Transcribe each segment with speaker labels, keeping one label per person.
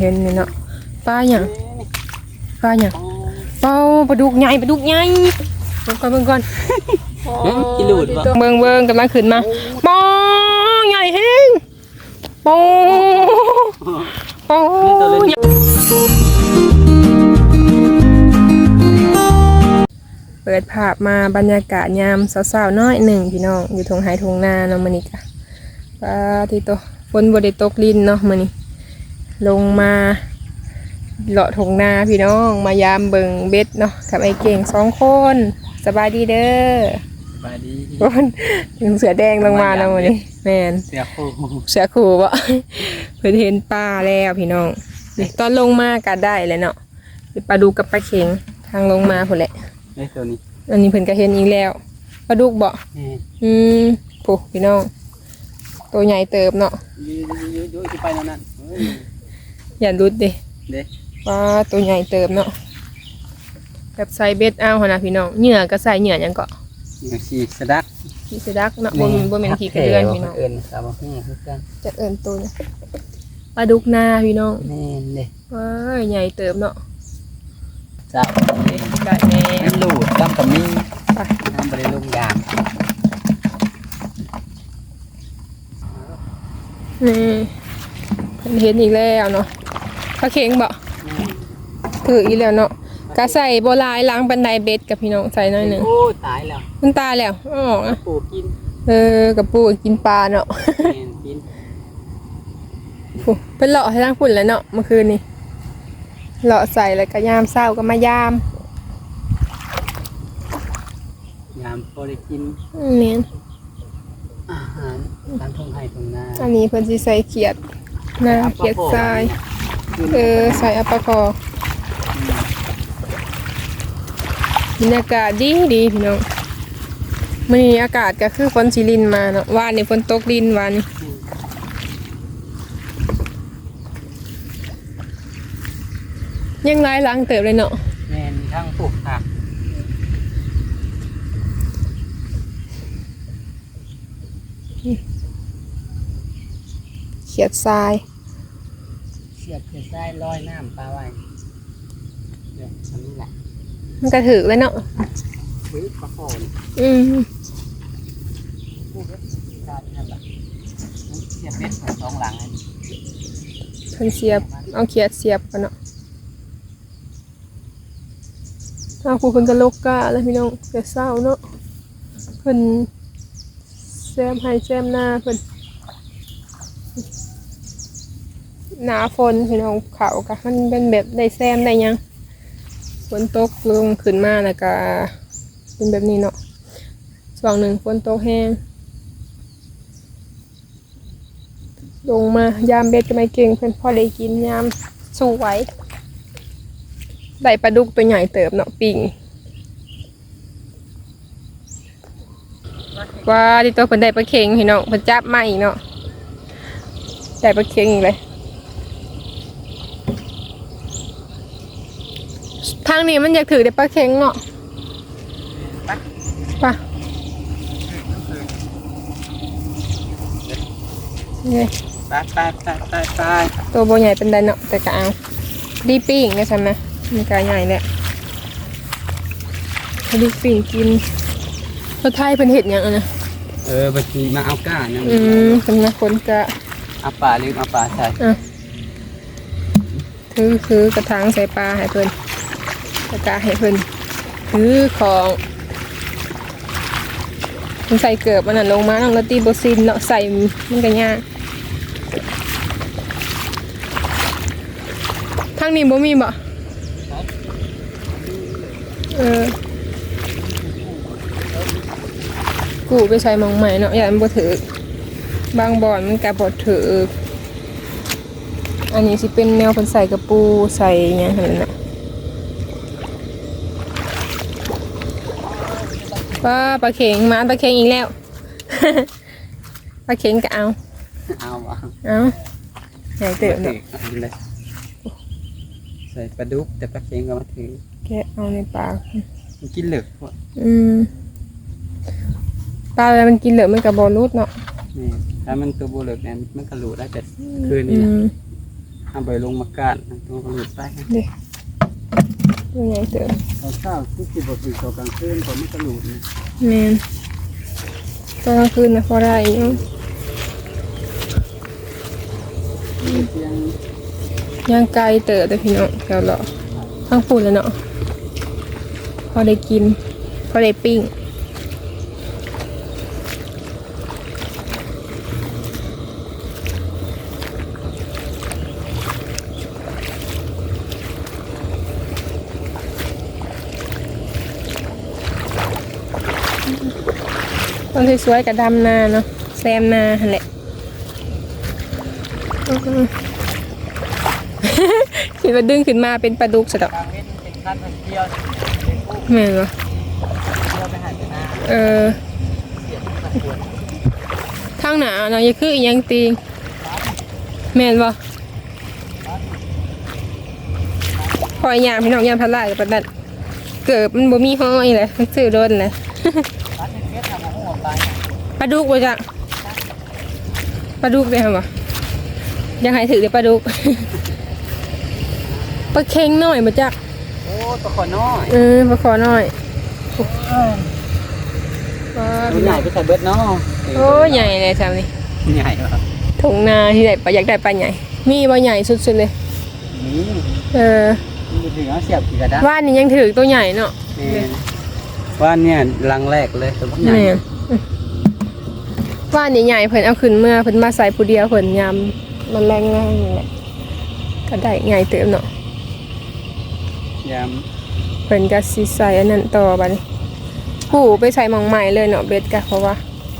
Speaker 1: เห็นนี่เนาะปลาหยังปลาหยังเป้าปลาดุกใหญ่ปลาดุกใหญ่เบิ่งก่อนเบิ่งก่อน
Speaker 2: เอ้ยกินหลุดบ่
Speaker 1: เบิ่งเบิ่งกำลังขึ้นมาปอใหญ่แฮงปอปอเปิดภาพมาบรรยากาศยามเช้าๆน้อยหนึ่งพี่น้องอยู่ทงไฮทงนาเนาะมื้อนี้ค่ะปลาที่โตฝนบ่ได้ตกลินเนาะมื้อนี้ ลงมาเลาะทงนาพี่น้องมายามเบิงเบ็ดเนาะกับไอ้เก่งสองคนสบายดีเด้อ
Speaker 2: สบายดี
Speaker 1: คนถึงเสือแดงลงมาแล้ววันนี้แมน
Speaker 2: เสียโค
Speaker 1: เสือขู่บ่เพิ่นเห็นปลาแล้วพี่น้องนี่ตอนลงมาก็ได้เลยเนาะปลาดุกกับปลาเข็งทางลงมาพุ่นแหละ
Speaker 2: ได้ตัวนี้
Speaker 1: อันนี้เพิ่นก็เห็นอีกแล้วปลาดุกบ่
Speaker 2: แม่
Speaker 1: อืมผู้พี่น้องตัวใหญ่เติบเนาะ
Speaker 2: ยืดยืดยืดไปแล้วนั่นเฮ้ย
Speaker 1: อย่ารุดดิ
Speaker 2: เด้
Speaker 1: ปลาตัวใหญ่เติบเนาะแบบใส่เบ็ดเอาหนนะพี่น้องเหยื่อก็ใส่เหยื่อหยังก็
Speaker 2: อย่างสีสะดัก
Speaker 1: ขี้สะดักเนาะบ่แม่นบ่แม่นขี้กระเดือนพี่น้อง
Speaker 2: เอิ้นสาวฮู้คือกัน
Speaker 1: จะเอิ้นตัวเนี่ยปลาดุกนาพี่น้อง
Speaker 2: แม่นเด้
Speaker 1: ว้ายใหญ่เติบเนาะ
Speaker 2: จ้า
Speaker 1: ได้แน่
Speaker 2: แม่นหลุดตั้งกับมี
Speaker 1: ไป
Speaker 2: น้ำบ่ได้ลงยาง
Speaker 1: นี่เพิ่นเห็นอีกแล้วเนาะ ปลาเข็งบ่ถืออีกแล้วเนาะก็ใส่บ่หลายล้างบันไดเบ็ดกับพี่น้องใส่หน่อยหนึง
Speaker 2: โอ้ตายแล้ว
Speaker 1: มันตายแล้วอ๋ออกอะ
Speaker 2: ปูกิน
Speaker 1: เออกับปูกินปลาเนาะ
Speaker 2: แม่นกิน
Speaker 1: โอ้เป็นเลาะให้ทางฝุ่นแล้วเนาะเมื่อคืนนี้เลาะใส่แล้วก็ยามเศร้าก็มายาม
Speaker 2: ยามพอได้กิน
Speaker 1: อืมเนี่ย
Speaker 2: อาหารทางทุ่งไร่ทุ่งนา
Speaker 1: อันนี้เพิ่นสิใส่เขียดนะเขียดทราย เออใส่อัปปะคอบรรยากาศดีดีพี่น้องมื้อนี้อากาศก็คือฝนสิลินมาเนาะวานนี่ฝนตกดินวานนี้ยังหลายหลังเติบเลยเนาะ
Speaker 2: แม่นทั้งปลูกผัก
Speaker 1: เขียดทราย
Speaker 2: เสียบเกลือทรายลอยน้ำปลาไว้เดี๋ยวอันนี้แหละ
Speaker 1: มันก็ถือเลยเนาะ
Speaker 2: เฮ้ยปลาโขน
Speaker 1: อืม
Speaker 2: พูดว่าการนั่นแหละเสียบเบ็ดของสองหลังอันนี้
Speaker 1: เพิ่นเสียบ เอาเขียดเสียบกันเนาะเอาครูเพิ่นก็ลกกะแล้วพี่น้องแต่เศร้าเนาะเพิ่นแซมให้แซมหน้าเพิ่น หนาฝนพี่น้องเขากะมันเป็นแบบได้แซมได้ยังฝนตกลงขึ้นมาแล้วก็เป็นแบบนี้เนาะช่วงหนึ่งฝนตกแห้งลงมายามเบ็ดก็ไม่เก่งเพื่อนพ่อได้กินยามสู้ไหวได้ปลาดุกตัวใหญ่เติบเนาะปิ่งว่าที่ตัวเพิ่นได้ปลาเค็งพี่น้องเพิ่นจับมาอีกเนาะได้ปลาเค็งอีกเลยางนี้มันอยากถือได้ปลาเค็งเนาะไปนี่
Speaker 2: ไปไปไปไปไป
Speaker 1: ตัวโบใหญ่เป็นไดเนาะแต่ก็เอาดีปิ้งนะใช่ไหมมันก็ใหญ่แหละดีปิ้งกินตัวไทยเป็นเห็ดหยังอะนะ
Speaker 2: เออบางทีมาเอาก้าเนี่ย
Speaker 1: อืมเป็นนะคนจะ
Speaker 2: เอาปลาลืมเอาปลาใส่
Speaker 1: ถือคือกระถางใส่ปลาให้เพิ่น กระกาให้เพิ่นถือของมันใส่เกือบมันน่ะลงมาน้องลตีโบซินเนาะใส่มันก็ยากทางนี้บ่มีบ่เออกูไปใช้มองใหม่เนาะอย่ามันบ่ถือบางบ่อนมันกะบ่ถืออันนี้สิเป็นแนวคนใส่กระปูใส่ยังหั่นน่ะ ป้าปลาเข็งมาปลาเข็งอีกแล้ว ปลาเข็งก็เอา
Speaker 2: เอาวะ
Speaker 1: เอาใหญ่เติมเนาะ
Speaker 2: เอาเลยใส่ปลาดุกแต่ปลาเค็งก็มาถือ
Speaker 1: แกะเอาในปาก
Speaker 2: มันกินเหลือกพวก
Speaker 1: อืมปลาอะไรมันกินเหลือมันกับบอลลูดเนาะ
Speaker 2: นี่ถ้ามันตัวบูเหลือกเนี่ยมันก็รู้ได้แต่คืนนี้
Speaker 1: อื
Speaker 2: นะ
Speaker 1: ม
Speaker 2: เอาไปลงมากาดตัวกระหลุดไป
Speaker 1: เด้ ตัวใหญ่เติบ
Speaker 2: เขาเศร้าทุกสิบกว่าปีต่อกลางคืนผมไม่กระหลุดนะ
Speaker 1: แมนตอนกลางคืนนะพอได้อยู่
Speaker 2: เพียง
Speaker 1: ย่างไกลเติบแต่พี่น้องแถวเลาะทั้งปุ่นแล้วเนาะพอได้กิน พอได้ปิ้ง ตอนสวยๆกับดำนาเนาะแซมนาหันแหละคิดว่าดึงขึ้นมาเป็นปลาดุกสะดอก
Speaker 2: กลางเว้นเป็นขั้นเป็นเที่ยวเป็นผู้
Speaker 1: แม่
Speaker 2: เที่ยวไปหาจะหนา
Speaker 1: เออ
Speaker 2: เสียงมันควร
Speaker 1: ทางหนาเนาะอย่าคืออีหยังตีแม่นบ่พอยยามพี่น้องยามพัดลายกับปานนั้นเกิดมันบ่มีห้อยเลยมันซื้อโดนเลย ลาดุกบ่จ้ะปลาดุกได้บ่ยังให้ถือเดี๋ยวปลาดุกปลาเค็งหน่อยบ่จ้ะ
Speaker 2: โอ้ตัวขอน้อย
Speaker 1: เออปลาขอหน่อยปลา
Speaker 2: ตัวใหญ่ไปใส่เบิดเนาะ
Speaker 1: โอ้ใหญ่เลยจ้ะนี่
Speaker 2: ใหญ่เหรอ
Speaker 1: ถุงนาที่ไหนปลาอยากได้ปลาใหญ่ มีปลาใหญ่สุดๆเลย
Speaker 2: นี่
Speaker 1: เออ
Speaker 2: มันถึงเอาเสียบกี่กระดาษ
Speaker 1: ว่านนี้ยังถือตัวใหญ่เนาะ
Speaker 2: นี่ว่าเนี่ยลังแรกเลยตัวใหญ่
Speaker 1: แม่นอืม ว่านนี้ใหญ่เพิ่นเอาขึ้นเมื่อเพิ่นมาใส่ผู้เดียวเพิ่นยำมันแรงแรงนี่แหละก็ได้ใหญ่เติมเนาะ
Speaker 2: ยาม
Speaker 1: เพิ่นก็สิใส่อันนั้นต่อบัดนี้ปู่ไปใส่หมองใหม่เลยเนาะเบ็ดกะเพราะว่า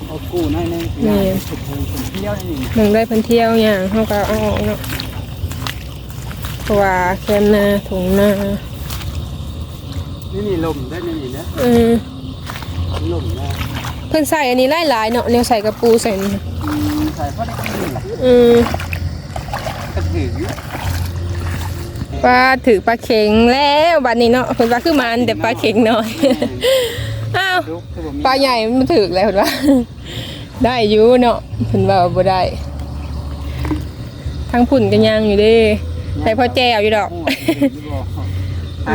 Speaker 2: เอากู้น้อยนึง
Speaker 1: นี่
Speaker 2: สุดเเที่ยวนี่
Speaker 1: หนึ่งได้เพิ่นเที่ยวอย่างเฮาก็เอาออกเนาะเพราะว่าแคมนาถุงนา
Speaker 2: นี่นี่ลมได้นี่นี่นะ
Speaker 1: เออ
Speaker 2: ลมนะ
Speaker 1: เพิ่นใส่อันนี้หลายๆเนาะแนวใส่กระปูใส่นี่
Speaker 2: อืมใส่เพราะได้กินแหละ
Speaker 1: อืม
Speaker 2: ก็ถืออยู่
Speaker 1: ปลาถือปลาเข็งแล้วบัดนี้เนาะเพิ่นว่าคือมันแต่ปลาเข็งน้อยอ้าว
Speaker 2: ลูกคือบ่มี
Speaker 1: ปลาใหญ่มันถือแล้วเพิ่นว่าได้อยู่เนาะเพิ่นว่าบ่ได้ทั้งพุ่นก็ยังอยู่เด้แต่พอแจวอยู่ดอก
Speaker 2: โอ้ยอยู่บ่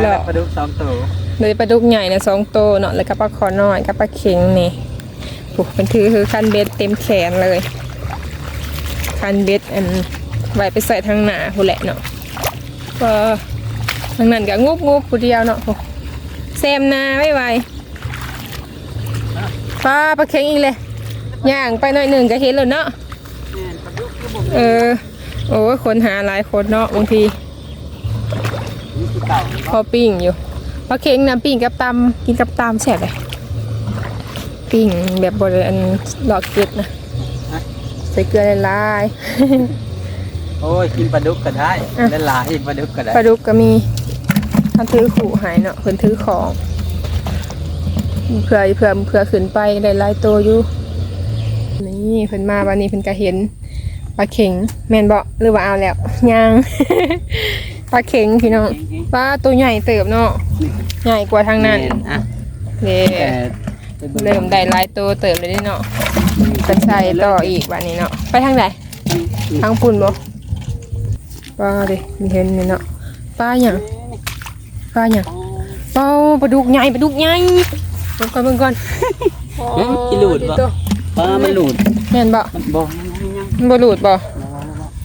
Speaker 1: หรอ
Speaker 2: ปลาดุกสองตัว
Speaker 1: เลยปลาดุกใหญ่นะสองโตวเนาะแล้วก็ปลาคอน้อยกับปลาเข็งนี่ โอ้เป็นถือคือคันเบ็ดเต็มแขนเลย คันเบ็ดอันไว้ไปใส่ทางหน้าผู้นแหละเนาะก็ทางนั้นก็งุบงุบผู้เดียวเนาะโอ้แซมนาไว้ไวปลาปลาเข็งอีกเลยย่างไปหน่อยหนึ่งก็เห็นแล้วเนาะเออ โอ้คนหาหลายคนเนาะบางทีพอปิ้งอยู่ปลาเค็งนะปิ้งกับตำกินกับตำแซ่บเลย ปิ้งแบบบริเวณหลอกเกล็ดนะใส่เกลือละลาย
Speaker 2: โอ้ยกินปลาดุกก็ได้
Speaker 1: อะ
Speaker 2: และหลายปลาดุกก็ได้
Speaker 1: ปลาดุกก็มีท่านถือขู่หายเนาะเพิ่นถือของเผื่อเผื่อเผื่อขึ้นไปได้หลายตัวอยู่นี่เพิ่นมาวันนี้เพิ่นก็เห็นปลาเข็งแม่นบ่หรือว่าเอาแล้วยังปลาเข็งพี่น้องปลาตัวใหญ่เติบเนาะใหญ่กว่าทางนั้น
Speaker 2: แม่อะ
Speaker 1: เด้
Speaker 2: แต่ไปบิ่ง
Speaker 1: เริ่มได้หลายตัวเติบเลยเด้เนาะกันใส่ต่ออีกวันนี้เนาะไปทางไหนทางปุ่นบ่ปลาเด้มีเห็นนี่เนาะปลาหยังปลาหยังเป้าปลาดุกใหญ่ปลาดุกใหญ่เบิ่งก่อนเบิ่งก่อน
Speaker 2: เอ๊ะกินหลุดบ่
Speaker 1: ตัว
Speaker 2: ปลามันหลุด
Speaker 1: แม่นบ่
Speaker 2: มันบ่ยังยังยัง
Speaker 1: มันบ่หลุดบ่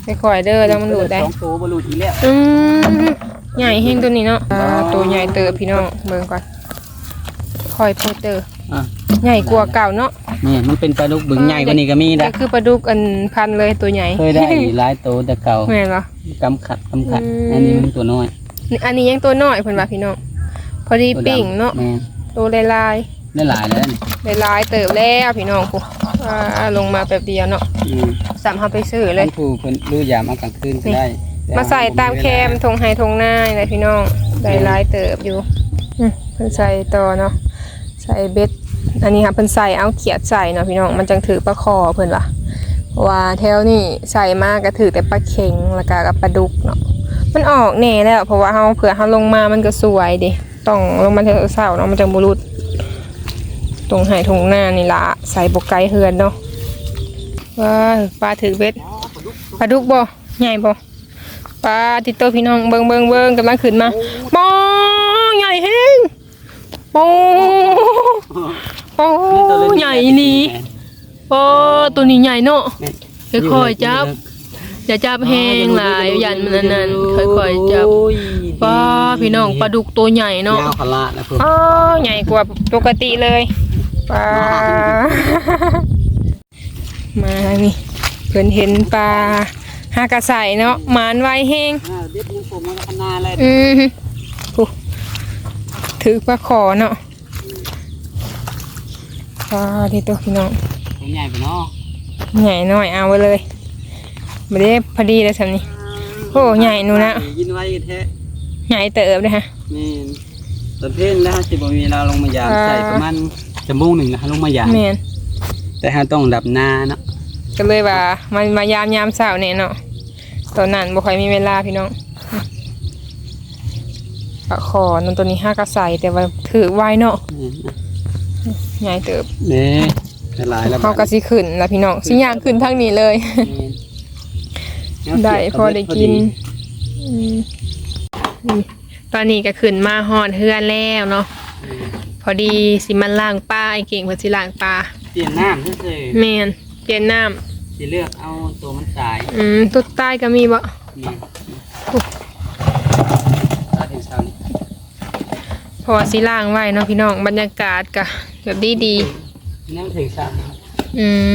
Speaker 1: ไปคอยเด้อแล้วมันหลุดได้
Speaker 2: สองตัวบ่หลุดอีกแล้ว
Speaker 1: อืมใหญ่แฮงตัวนี้เนาะอ่าตัวใหญ่เติบพี่น้องเบิ่งก่อนคอยโพสเตอร์
Speaker 2: อะ
Speaker 1: ใหญ่กว่าเก่าเนาะ
Speaker 2: นี่มันเป็นปลาดุกบึงใหญ่กว่านี้ก็มี
Speaker 1: แต่
Speaker 2: นะ
Speaker 1: คือปลาดุกอันพันเลยตัวใหญ่
Speaker 2: เคยได้หลายตัวแต่เก่า
Speaker 1: แม่นบ่
Speaker 2: กำขัดกำขัด
Speaker 1: อืม
Speaker 2: อันนี้มันตัวน้อย
Speaker 1: นี่อันนี้ยังตัวน้อยเพิ่นว่าพี่น้องพอดี
Speaker 2: ตัวดำ
Speaker 1: ปิ้งเนาะ
Speaker 2: แม่
Speaker 1: ตัวลายลาย
Speaker 2: ได้หลายแล้วนี่
Speaker 1: ลายลายๆเติบแล้วพี่น้องกูอ่าลงมาแป๊บเดียวเนาะ
Speaker 2: อืม
Speaker 1: สามเฮาไปซื้อเลย
Speaker 2: ท่านผู้เพิ่นรู้ยามเอากลางคืนก็ได้
Speaker 1: มาใส่ตามแคมทงไฮทงหน้าอะไรพี่น้องได้ลายเติบอยู่อืมเพิ่นใส่ต่อเนาะ ใส่เบ็ด อันนี้ค่ะเพิ่นใส่เอาเขียดใส่เนาะพี่น้อง มันจังถือปลาคอเพิ่นว่ะว่าแถวนี้ใส่มากก็ถือแต่ปลาเข็งแล้วก็กับปลาดุกเนาะ มันออกแน่แล้ว เพราะว่าเฮาเผื่อเฮาลงมามันก็สวยดิต้องลงมาเถอะเสาเนาะมันจังบ่รุด ตรงไห้ทงหน้านี่ละใส่บกไก่เฮือนเนาะว้าปลาถือเบ็ดปลาดุกบ่ใหญ่บ่ปลาติโตพี่น้องเบิงเบิงเบิงกำลังขึ้นมา ปอปอใหญ่นี่ปอตัวนี้ใหญ่เนาะค่อยๆจับอย่าจับแห้งหลายยันมันอันนั้นค่อยๆจับปลาพี่น้องปลาดุกตัวใหญ่เนาะ
Speaker 2: ยาวขลาดนะเพิ่น
Speaker 1: อ๋อใหญ่กว่าปกติเลยปลามาทางนี้เพิ่นเห็นปลาหากระใสเนาะหมานไวแห้ง
Speaker 2: อ่าเด็ดยิงผมมาขนาดเลย
Speaker 1: อืมโอ้ ถือปลาขอเนาะปลาที่ตัวพี่น้อง
Speaker 2: ผมใหญ่ไปเนาะ
Speaker 1: ใหญ่หน่อยเอาไว้เลยไม่ได้พอดีเลยสำนี้โอ้ใหญ่หนูนะ
Speaker 2: ยินไว้แท้
Speaker 1: ใหญ่เติบเลยฮะ
Speaker 2: นี่ตอนเพ่นแล้วสิบ่มีเวลาลงมายาม
Speaker 1: อ่า
Speaker 2: ใส่ประมาณชั่วโมงหนึ่งนะลงมายาม
Speaker 1: แมน
Speaker 2: แต่ถ้าต้องดับหน้าเนาะ
Speaker 1: ก็เลยว่ามันมายามยามเช้าเนี่ยเนาะตอนนั้นบ่ค่อยมีเวลาพี่น้อง ปลาขอนั่นตัวนี้ห้ากระใสแต่ว่าถือไว้เนาะ
Speaker 2: นี่นะ
Speaker 1: ใหญ่เติบ
Speaker 2: นี่หลายแล้ว
Speaker 1: เขากระสิขึ้นแล้วพี่น้องสิย่างขึ้นทางนี้เลย
Speaker 2: นี่
Speaker 1: ได้พอได้กินอืมนี่ตอนนี้ก็ขึ้นมาหอดเฮือนแล้วเนาะพอดีสิมันล่างปลาไอเก่งเพิ่นสิล่างปลา
Speaker 2: เปลี่ยนน้ำเฉย
Speaker 1: แมนเปลี่ยนน้ำ
Speaker 2: ๆสิเลือกเอาตัวมันตาย
Speaker 1: อืมตุ๊ดใต้ก็มีบ่
Speaker 2: นี่ตาถึงเช้านี่
Speaker 1: เพราะว่าสิล่างไว้เนาะพี่น้องบรรยากาศก็แบบดีดี
Speaker 2: นั่งถึงเช้านี่
Speaker 1: ๆอืม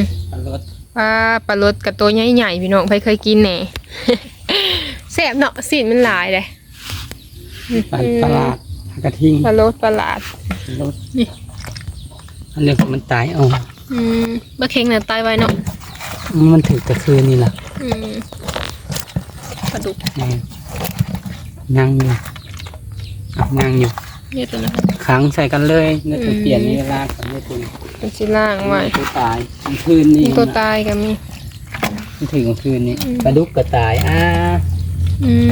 Speaker 2: รถ
Speaker 1: ปลาปลารสกับตัวใหญ่ๆพี่น้องใครเคยกินแหน่แซ่บเนาะสีนมันหลายเลย
Speaker 2: ปลาตลาดกระทิง
Speaker 1: ปลารสปลาหลาด
Speaker 2: รถ
Speaker 1: นี่
Speaker 2: อันเรื่องของมันตายเอา
Speaker 1: อืมบะเค็งน่ะตายไว้เนาะ
Speaker 2: มันถึงกระคืนนี่แหละ
Speaker 1: อืมปลาดุก
Speaker 2: นี่นั่งอยู่อะนั่งอยู่
Speaker 1: เนี่ยตัวนั้น
Speaker 2: ขังใส่กันเลยนี่คือ
Speaker 1: ม
Speaker 2: เปลี่ยนในเวลาของนี่คุณ
Speaker 1: เป็นสิล่างไว้
Speaker 2: ตัวตายกลางคืนนี่
Speaker 1: มีตัวตายก็มี
Speaker 2: มันถึงกลางคืนนี่
Speaker 1: อืม
Speaker 2: ปลาดุกก็ตายอ่า
Speaker 1: อืม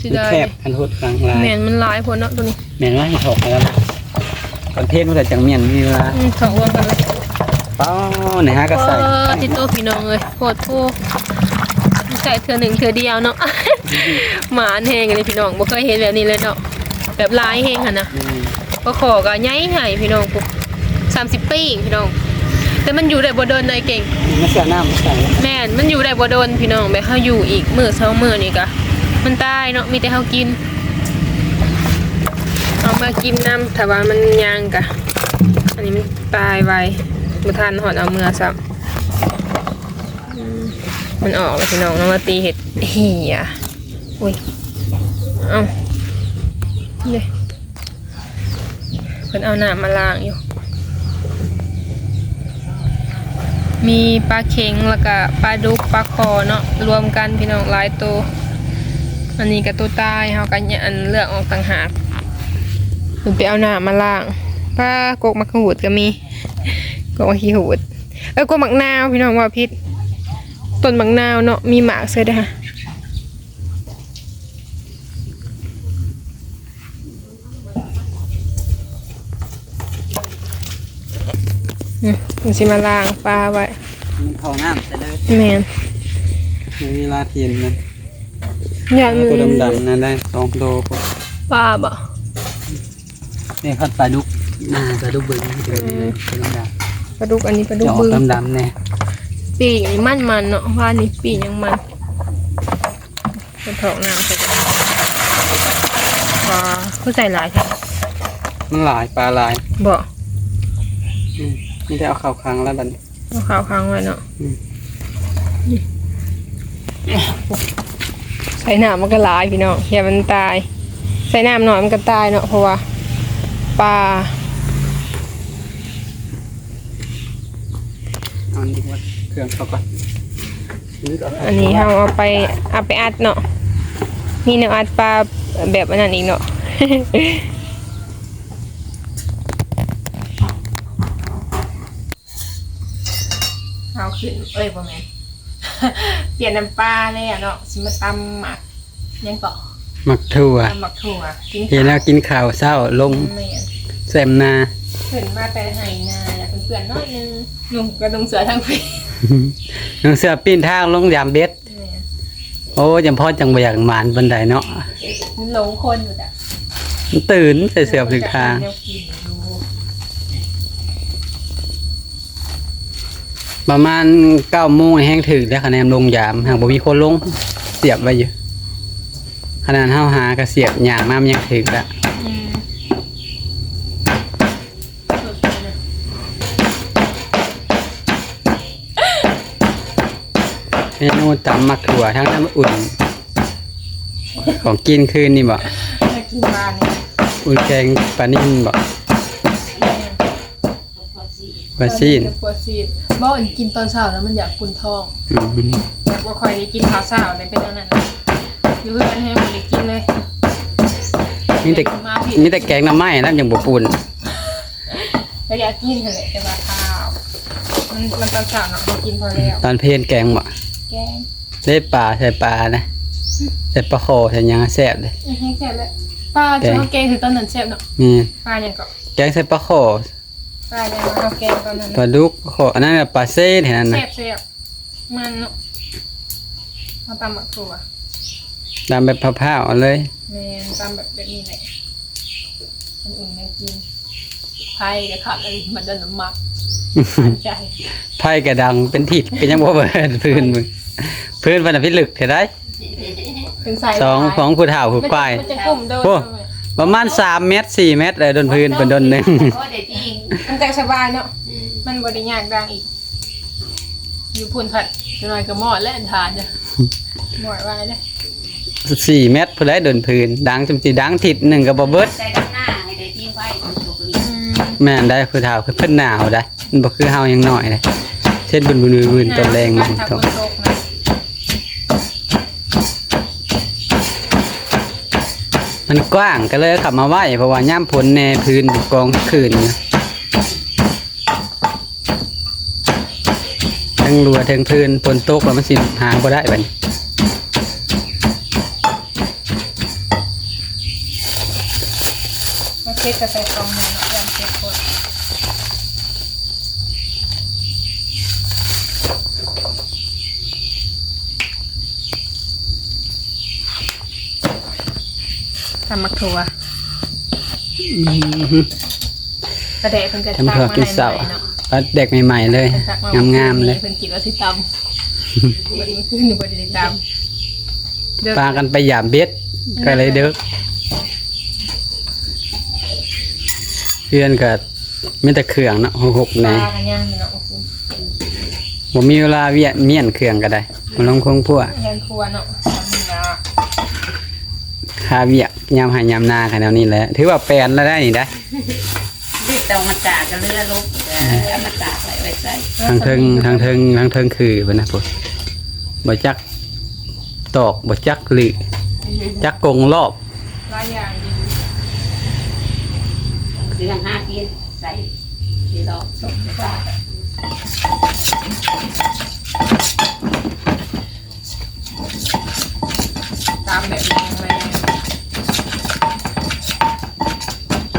Speaker 1: สิ
Speaker 2: มัน
Speaker 1: ได้
Speaker 2: แคบคันโหดกลางลาย
Speaker 1: แม่นมันหลายคนเนาะตัวนี้
Speaker 2: แม่นว่าให้ถกแล้วล่ะก่อนเทศมันก็จังเมียนมีเวลา
Speaker 1: อืมสองรวมกันเลย
Speaker 2: เป้าไหนฮะก็ใส่
Speaker 1: เออติดตัวพี่น้องเลยโคตรโทใส่เธอหนึ่งเธอเดียวเนาะหมาแหงเลยพี่น้องบ่เคยเห็นแบบนี้เลยเนาะ แบบลายแหงค่ะนะ
Speaker 2: อืม
Speaker 1: ก็ขอก็ใหญ่ใหญ่พี่น้องปุ๊สามสิบปีพี่น้อง แต่มันอยู่ได้บ่โดนเลยเก่ง
Speaker 2: มันเสียน้ำมันใส่
Speaker 1: แม่นมันอยู่ได้บ่โดนพี่น้องแบบเฮาอยู่อีกมื้อสองมื้อนี่ก็มันตายเนาะมีแต่เฮากิน เอามากินน้ำถ้าว่ามันยางกะอันนี้มันตายไวบ่ทันหอดเอาเมื่อซ้ำอืมมันออกแล้วพี่น้องเอามาตีเห็ดเหี่ยอุ้ย เอา เด้เพิ่นเอาน้ำมาล้างอยู่ มีปลาเค็งแล้วก็ปลาดุกปลาคอเนาะรวมกันพี่น้องหลายตัวอันนี้ก็ตัวตายเฮากันอันเลือกออกต่างหากถึงไปเอาหน้ามาล้างปลากกมักหูดก็มีกกมักขี้หูดเออกกมักนาวพี่น้องว่าพิษต้นมักนาวเนาะมีหมากเสื้อด้วยค่ะอื มมันสิมาล้างปลาไว้
Speaker 2: มันเข้าน้ำใส่เลย
Speaker 1: แมน
Speaker 2: มีเวลาเทียนมัน
Speaker 1: อยากมือ
Speaker 2: ตัวดำๆนั่นได้สองโลพอ
Speaker 1: ปลาบ่
Speaker 2: นี่ครับปลาดุกหน้าปลาดุกเบิ้งเดี๋ยวนี้ตัวดำ
Speaker 1: ปลาดุกอันนี้ปลา
Speaker 2: ๆ
Speaker 1: ดุก
Speaker 2: จะออ
Speaker 1: บึ
Speaker 2: ก
Speaker 1: ง
Speaker 2: ดำๆเนี่ย
Speaker 1: ปีกนี่มันมันๆเนาะว่านี่ปีกยังมันเป็นถอกน้ำใส่กันปลาผู้ใส่หลายใช่
Speaker 2: มันหลายปลาหลาย
Speaker 1: บ่
Speaker 2: อืม นี่ได้เอาเข่าครั้งแล้วบัดนี้
Speaker 1: เอาขาวค้างไว้เนาะ
Speaker 2: อืม
Speaker 1: นี่ใส่น้ำมันก็หลายพี่น้องอย่ามันตาย ใส่น้ำหน่อยมันก็ตายเนาะเพราะว่าปลา
Speaker 2: เอาอันนี้ว่าเครื่องเขาก่อนนี่ก็
Speaker 1: อันนี้เราเอาไปเอาไปอัดเนาะมีแนวอัดปลาแบบอันนั้นอีกเนาะ เอา ขึ้นเอ้ยบ่แม่น เปลี่ยนน้ำปลาเลยอะเนาะสิมาตำหมักยังเกาะ
Speaker 2: หมักถั่ว
Speaker 1: ตำหมักถั่วกิน
Speaker 2: เห็นแล้วกินข่าวเศร้าลง
Speaker 1: แม่น
Speaker 2: แซมนา
Speaker 1: ขึ้นมาแต่ไห้นาอยากเป็นเพื่อนน้อยนึงนุ่งกระดุงเสือทั้งปี
Speaker 2: น้องเสือปีนทางลงยามเบ็ด
Speaker 1: แม่น
Speaker 2: โอ้อ้ยยังพ่อจังบ่อยากหมานบันไดเนาะ
Speaker 1: มันหลงคนอยู่จ้ะ
Speaker 2: มันตื่นใส่เสื้อถึงทาง
Speaker 1: แนวกินอยู่
Speaker 2: ประมาณเก้าโมงแห้งถึกแล้วคะแนนลงยามหากบ่มีคนลงเสียบไว้อยู่ขนาดเฮาหากระเสียบอย่างมามันยังถึกแล้ว
Speaker 1: อืมสุดเลย
Speaker 2: เมนูตำมักถั่วทั้งน้ำอุ่น ของกินคืนนี่บ่
Speaker 1: ถ้ากินปลาเนี่ย
Speaker 2: อุ่นแกงปลานิ่มบ่ปลาซีน
Speaker 1: ปวดซีด บ่อันกินตอนเช้าแล้วมันอยากกุนท้อง
Speaker 2: อืม
Speaker 1: แบบว่าคอยได้กินข้าวเช้าเลยเป็นอันนั้นนะอยู่เพื่อนให้มันได้กินเลย
Speaker 2: มีแต่
Speaker 1: มาผิด
Speaker 2: มีแต่แกงหน้ำไม้น้ำยังบ่ปุ่น
Speaker 1: ก็อยากกินเถอะแต่ว่าข้าวมันมันตอนเช้าเนาะเรากินพอแล้ว
Speaker 2: ตอนเพลนแกงบ่
Speaker 1: แกง
Speaker 2: ได้ปลาใส่ปลานะใส่ปลาโคใส่หยังแซ่บเลย
Speaker 1: อื้อหือแซ่บเลยปลาจะเอาแกงคือตอนนั้นแซ่บเนาะ
Speaker 2: นี่
Speaker 1: ปลาอย่างก็
Speaker 2: แกงใส่ปลาโค
Speaker 1: ปลาอย่างเอาแกงตอนนั้น
Speaker 2: ปลาดุกโคอันนั้นน่ะปลาเส้นเห็นนั่น
Speaker 1: แซ่
Speaker 2: นะ
Speaker 1: บแซ่บมันเนาะเอาตำหมักถั่ว
Speaker 2: ตามแบบพะๆเอาเลย
Speaker 1: แมนตำแบบแบบนี้แหละมันอุ่นไม่กินไผ่กับขัดเลยมันเดินน้ำหมักหันใจ
Speaker 2: ไพ่กระดังเป็นทิศเป็นยังบ่เบิดพื้นมึงพื้นวันน่ะพิลึกเท่าได
Speaker 1: เป็นสาย
Speaker 2: สองของผู้เฒ่าผู้ป้าย
Speaker 1: มันจะกลุ่มโดน
Speaker 2: โอ้ ประมาณ3เมตร4เมตรเลยโดนพื้นเป็นโดนหนึง
Speaker 3: โอ้เด็ดจริง
Speaker 1: มันแต่สบายเนาะมันบริยากดังอีก อยู่พูนผัดจะหน่อยก็หมอดและอันทานจ้ะหมอดไว้เลย
Speaker 2: 4เมตรผู้ใดโดนพื้นดังจำสิดังทิศหนึงก็บ่เบิด
Speaker 3: ใจด้านหน้าให้เด็ดจริงไว้ถูกนี้
Speaker 2: แม่นได้ผู้เฒ่าคือเพิ่นหนาวได้มันบ่คือเฮายังน้อยเลยเช่นบุญบุญบุญตอนแรงมัน
Speaker 1: ถ้า
Speaker 2: ต
Speaker 1: ฝ
Speaker 2: ก
Speaker 1: นตกนะ
Speaker 2: มันกว้างก็เลยขับมาไหวเพราะว่าย่ามผลในพื้นกองคืนนะ ทั้งรัวทั้งพื้นฝนตกแล้วมันสิหาบ่ได้บัดนี้
Speaker 1: มาเช็คกาแฟกล่องหนึ่งเนาะยามเช็คคนทำมักถั่ว กระเดะเพิ่นกระ
Speaker 2: ทำเพื่อกินเสาร์
Speaker 1: เนาะ
Speaker 2: ปัดเด็กใหม่ ๆ เลย
Speaker 1: ตักมางา
Speaker 2: มๆเลย
Speaker 1: เพิ่นกินแล้วสิตำวันนี้ขึ้นอยู่บนดินดำเด้อ
Speaker 2: ปากันไปยามเบ็ดก็เลยเด้อเพื่อนก็มีแต่เครื่องเนาะหก
Speaker 1: ป
Speaker 2: ใน
Speaker 1: ลากันย่างเนาะโอ้โห
Speaker 2: บ่มีเวลาเวียนเมียนเครื่องก็ได้มันลงคงพัว
Speaker 1: แทนครัวเนาะทำนี่ละ
Speaker 2: คาเวียกยามหายามนาขนาดนี้แหละถือว่าแปลนแล้วได้นี่ได้
Speaker 3: รีบ ต้องมาจากกันเรือลุกเรือมาจากไว้ไว้ใส่
Speaker 2: ทางเทิงทางเทิงทางเทิงคือเพิ่นนะพุ่นบ่จักตอกบ่จักหรือจักกงรอบ
Speaker 1: หลายอย่างดี
Speaker 3: เรื่องห้ากินใส่ที่ดอกสมฟ้า
Speaker 1: ตามแบบแรงแรง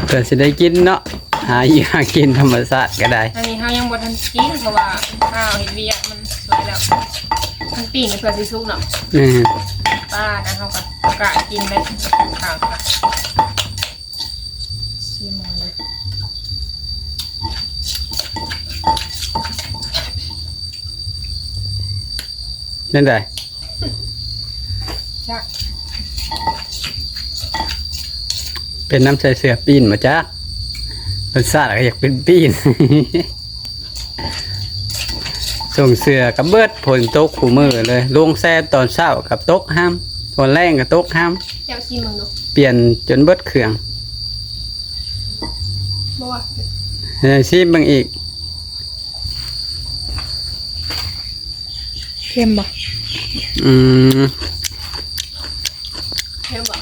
Speaker 2: เพื่อสิได้กินเนาะ หาอยู่หากินธรรมชาติก็ได้
Speaker 1: อันนี้เขายังบดทันกินเพราะว่าข้าวเห็ดเวียมันสวยแล้วมันปีนเพื่อสิซุกเนาะ
Speaker 2: อือ
Speaker 1: ป้านะเขาก็ประกาศกินได้ข้าวค่ะชิมเลย
Speaker 2: นั่นได้
Speaker 1: จ้ะ
Speaker 2: เป็นน้ำใส่เสื้อปีนมาจ้า รสชาติก็อยากเป็นปีนส่งเสื้อกับเบิดผลตกขู่มือเลยลงแซ่ตอนเช้ากับตกห้ามตอนแรงกับตกห้าม
Speaker 1: เจ้าชิมมึงดู
Speaker 2: เปลี่ยนจนเบิดเครื่อง
Speaker 1: บอกว่า
Speaker 2: เฮ้ยซีบางอีก
Speaker 1: เค็มบ่
Speaker 2: อืม
Speaker 1: เค็มบ่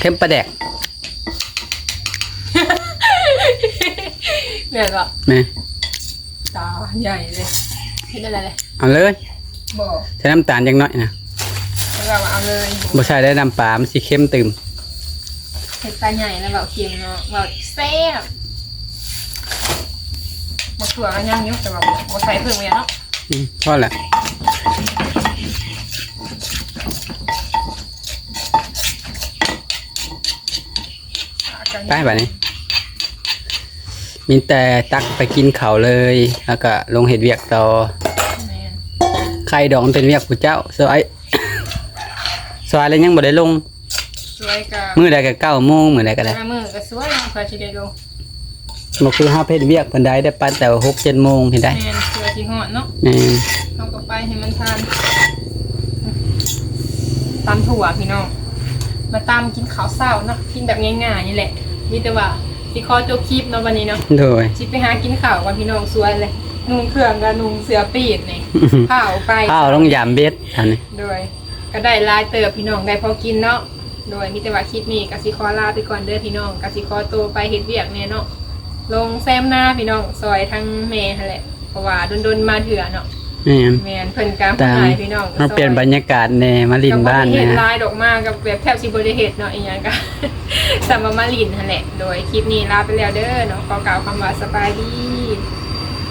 Speaker 2: เข้มปลาแดก
Speaker 1: เนี่ยก็
Speaker 2: นี่
Speaker 1: ตาใหญ่เลยเห็นอะไรเลย
Speaker 2: เอาเลย
Speaker 1: บอก
Speaker 2: ใช้น้ำตาลยังน้อยนะ
Speaker 1: แล้วก็เอาเลย
Speaker 2: บ่ใช่ได้น้ำปลามันสิเข้มตึม
Speaker 1: เห็ดตาใหญ่นะเราเค็มเนาะเราแซ่บมะเขือก็ย่างอยู่แต่ว่าบ่ใส่เพิ่มเลยเนาะ
Speaker 2: อืมพอละไปแบบนี้ มีแต่ตักไปกินข้าวเลย แล้วก็ลงเห็ดเวียกต่อ
Speaker 1: แม่น
Speaker 2: ไข่ดองเป็นเวียกผู้เจ้าสวยสวยแล้วยังบ่ได้ลง
Speaker 1: สวยกับ
Speaker 2: มื้อใดก็เก้าโมงมื้อใดก็ได้
Speaker 1: หน้ามือก็สวยเนาะเพื่อสิได้ลง
Speaker 2: บ่คือเฮาเฮ็ดเวียกเพิ่นได้ได้ปันแต่หกเจ็ดโมงเฮ็ดได้
Speaker 1: แม่นเพื่อสิฮอดเนาะ
Speaker 2: แม่น
Speaker 1: เอาก็ไปให้มันทานตำถั่วพี่น้องมาตำกินข้าวเช้าเนาะกินแบบง่ายๆนี่แหละมีแต่ว่า สิขอจบคลิปเนาะวันนี้เนาะ
Speaker 2: โดย
Speaker 1: สิไปหากินข้าวกันพี่น้องสวยเลยนุ่งเครื่องกับนุ่งเสื้อปีกนี่ ข้าวไป
Speaker 2: ข้าวลงยามเบ็ดอันนี้
Speaker 1: โดย ก็ได้หลายเติบพี่น้องได้พอกินเนาะโดยมีแต่ว่าคลิปนี้กสิคอลาไปก่อนเด้อพี่น้องกสิคอตัวไปเฮ็ดเวียกเนี่ยเนาะลงแซมหน้าพี่น้องซอยทั้งแม่หั่นแหละเพราะว่าดนๆมาเถื่อเนาะ
Speaker 2: แม่น
Speaker 1: แม่นเพิ่นกลาง
Speaker 2: ตาม
Speaker 1: หายพี่น้อง
Speaker 2: มาเปลี่ยนบรรยากาศแน่มาลินบ้าน
Speaker 1: เฮ็
Speaker 2: นะ
Speaker 1: ดลายดอกไมากับแบบแทบสิบ่ได้เฮ็ดเนาะอีหยังก็ สำมามาลินหั่นแหละ โดยคลิปนี้ลาไปแล้วเด้อเนาะขอกล่าวคำว่าสบายดี